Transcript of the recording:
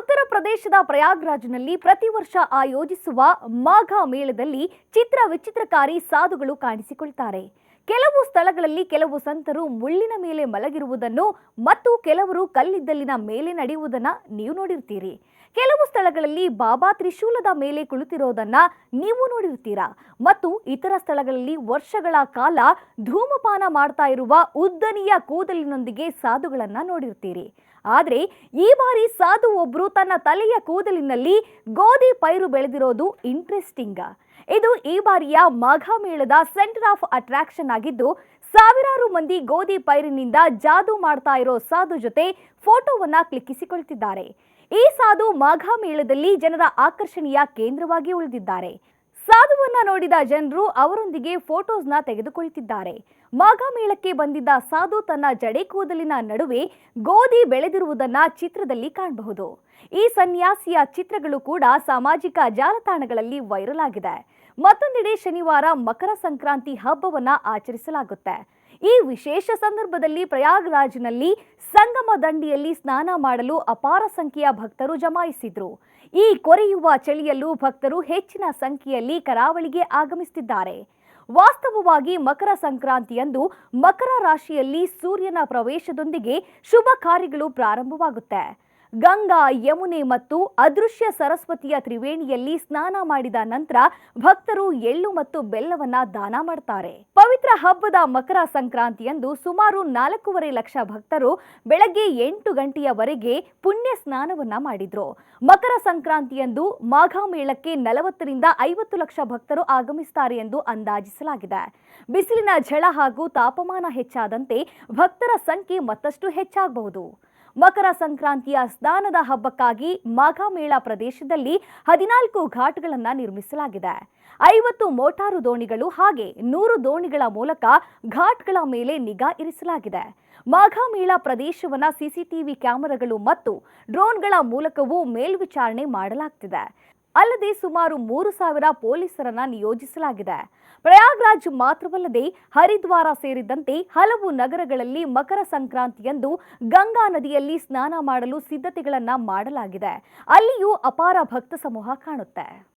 ಉತ್ತರ ಪ್ರದೇಶದ ಪ್ರಯಾಗ್ರಾಜ್ನಲ್ಲಿ ಪ್ರತಿ ವರ್ಷ ಆಯೋಜಿಸುವ ಮಾಘ ಮೇಳದಲ್ಲಿ ಚಿತ್ರ ವಿಚಿತ್ರಕಾರಿ ಸಾಧುಗಳು ಕಾಣಿಸಿಕೊಳ್ತಾರೆ. ಕೆಲವು ಸ್ಥಳಗಳಲ್ಲಿ ಕೆಲವು ಸಂತರು ಮುಳ್ಳಿನ ಮೇಲೆ ಮಲಗಿರುವುದನ್ನು ಮತ್ತು ಕೆಲವರು ಕಲ್ಲಿದ್ದಲಿನ ಮೇಲೆ ನಡೆಯುವುದನ್ನು ನೀವು ನೋಡಿರ್ತೀರಿ. ಕೆಲವು ಸ್ಥಳಗಳಲ್ಲಿ ಬಾಬಾ ತ್ರಿಶೂಲದ ಮೇಲೆ ಕುಳಿತಿರೋದನ್ನ ನೀವು ನೋಡಿರ್ತೀರಾ ಮತ್ತು ಇತರ ಸ್ಥಳಗಳಲ್ಲಿ ವರ್ಷಗಳ ಕಾಲ ಧೂಮಪಾನ ಮಾಡ್ತಾ ಇರುವ ಉದ್ದನೆಯ ಕೂದಲಿನೊಂದಿಗೆ ಸಾಧುಗಳನ್ನ ನೋಡಿರ್ತೀರಿ ಆದರೆ ಈ ಬಾರಿ ಸಾಧು ಒಬ್ರು ತನ್ನ ತಲೆಯ ಕೂದಲಿನಲ್ಲಿ ಗೋಧಿ ಪೈರು ಬೆಳೆದಿರೋದು ಇಂಟ್ರೆಸ್ಟಿಂಗ್ ಇದು ಈ ಬಾರಿಯ ಮಾಘ ಮೇಳದ ಸೆಂಟರ್ ಆಫ್ ಅಟ್ರಾಕ್ಷನ್ ಆಗಿದ್ದು, ಸಾವಿರಾರು ಮಂದಿ ಗೋಧಿ ಪೈರಿನಿಂದ ಜಾದು ಮಾಡ್ತಾ ಇರೋ ಸಾಧು ಜೊತೆ ಫೋಟೋವನ್ನ ಕ್ಲಿಕ್ಕಿಸಿಕೊಳ್ತಿದ್ದಾರೆ. ಈ ಸಾಧು ಮಾಘ ಮೇಳದಲ್ಲಿ ಜನರ ಆಕರ್ಷಣೆಯ ಕೇಂದ್ರವಾಗಿ ಉಳಿದಿದ್ದಾರೆ. ಸಾಧುವನ್ನ ನೋಡಿದ ಜನರು ಅವರೊಂದಿಗೆ ಫೋಟೋಸ್ನ ತೆಗೆದುಕೊಳ್ತಿದ್ದಾರೆ ಮಾಘ ಮೇಳಕ್ಕೆ ಬಂದಿದ್ದ ಸಾಧು ತನ್ನ ಜಡೆ ಕೂದಲಿನ ನಡುವೆ ಗೋಧಿ ಬೆಳೆದಿರುವುದನ್ನ ಚಿತ್ರದಲ್ಲಿ ಕಾಣಬಹುದು. ಈ ಸನ್ಯಾಸಿಯ ಚಿತ್ರಗಳು ಕೂಡ ಸಾಮಾಜಿಕ ಜಾಲತಾಣಗಳಲ್ಲಿ ವೈರಲ್ ಆಗಿದೆ. ಮತ್ತೊಂದೆಡೆ ಶನಿವಾರ ಮಕರ ಸಂಕ್ರಾಂತಿ ಹಬ್ಬವನ್ನ ಆಚರಿಸಲಾಗುತ್ತೆ. ಈ ವಿಶೇಷ ಸಂದರ್ಭದಲ್ಲಿ ಪ್ರಯಾಗ್ರಾಜ್ನಲ್ಲಿ ಸಂಗಮ ದಂಡಿಯಲ್ಲಿ ಸ್ನಾನ ಮಾಡಲು ಅಪಾರ ಸಂಖ್ಯೆಯ ಭಕ್ತರು ಜಮಾಯಿಸಿದ್ರು. ಈ ಕೊರೆಯುವ ಚಳಿಯಲ್ಲೂ ಭಕ್ತರು ಹೆಚ್ಚಿನ ಸಂಖ್ಯೆಯಲ್ಲಿ ಕರಾವಳಿಗೆ ಆಗಮಿಸುತ್ತಿದ್ದಾರೆ. ವಾಸ್ತವವಾಗಿ ಮಕರ ಸಂಕ್ರಾಂತಿಯಂದು ಮಕರ ರಾಶಿಯಲ್ಲಿ ಸೂರ್ಯನ ಪ್ರವೇಶದೊಂದಿಗೆ ಶುಭ ಕಾರ್ಯಗಳು ಪ್ರಾರಂಭವಾಗುತ್ತೆ. ಗಂಗಾ, ಯಮುನೆ ಮತ್ತು ಅದೃಶ್ಯ ಸರಸ್ವತಿಯ ತ್ರಿವೇಣಿಯಲ್ಲಿ ಸ್ನಾನ ಮಾಡಿದ ನಂತರ ಭಕ್ತರು ಎಳ್ಳು ಮತ್ತು ಬೆಲ್ಲವನ್ನ ದಾನ ಮಾಡ್ತಾರೆ. ಪವಿತ್ರ ಹಬ್ಬದ ಮಕರ ಸಂಕ್ರಾಂತಿಯಂದು ಸುಮಾರು ನಾಲ್ಕೂವರೆ ಲಕ್ಷ ಭಕ್ತರು ಬೆಳಗ್ಗೆ ಎಂಟು ಗಂಟೆಯವರೆಗೆ ಪುಣ್ಯ ಸ್ನಾನವನ್ನ ಮಾಡಿದ್ರು. ಮಕರ ಸಂಕ್ರಾಂತಿಯಂದು ಮಾಘ ಮೇಳಕ್ಕೆ ನಲವತ್ತರಿಂದ ಐವತ್ತು ಲಕ್ಷ ಭಕ್ತರು ಆಗಮಿಸುತ್ತಾರೆ ಎಂದು ಅಂದಾಜಿಸಲಾಗಿದೆ. ಬಿಸಿಲಿನ ಝಳ ಹಾಗೂ ತಾಪಮಾನ ಹೆಚ್ಚಾದಂತೆ ಭಕ್ತರ ಸಂಖ್ಯೆ ಮತ್ತಷ್ಟು ಹೆಚ್ಚಾಗಬಹುದು. ಮಕರ ಸಂಕ್ರಾಂತಿಯ ಸ್ನಾನದ ಹಬ್ಬಕ್ಕಾಗಿ ಮಾಘ ಮೇಳ ಪ್ರದೇಶದಲ್ಲಿ ಹದಿನಾಲ್ಕು ಘಾಟ್ಗಳನ್ನು ನಿರ್ಮಿಸಲಾಗಿದೆ. ಐವತ್ತು ಮೋಟಾರು ದೋಣಿಗಳು ಹಾಗೆ ನೂರು ದೋಣಿಗಳ ಮೂಲಕ ಘಾಟ್ಗಳ ಮೇಲೆ ನಿಗಾ ಇರಿಸಲಾಗಿದೆ. ಮಾಘ ಮೇಳ ಪ್ರದೇಶವನ್ನ ಸಿಸಿಟಿವಿ ಕ್ಯಾಮೆರಾಗಳು ಮತ್ತು ಡ್ರೋನ್ಗಳ ಮೂಲಕವೂ ಮೇಲ್ವಿಚಾರಣೆ ಮಾಡಲಾಗ್ತಿದೆ. ಅಲ್ಲದೆ ಸುಮಾರು ಮೂರು ಸಾವಿರ ಪೊಲೀಸರನ್ನ ನಿಯೋಜಿಸಲಾಗಿದೆ. ಪ್ರಯಾಗ್ರಾಜ್ ಮಾತ್ರವಲ್ಲದೆ ಹರಿದ್ವಾರ ಸೇರಿದಂತೆ ಹಲವು ನಗರಗಳಲ್ಲಿ ಮಕರ ಸಂಕ್ರಾಂತಿಯಂದು ಗಂಗಾ ನದಿಯಲ್ಲಿ ಸ್ನಾನ ಮಾಡಲು ಸಿದ್ಧತೆಗಳನ್ನ ಮಾಡಲಾಗಿದೆ. ಅಲ್ಲಿಯೂ ಅಪಾರ ಭಕ್ತ ಸಮೂಹ ಕಾಣುತ್ತೆ.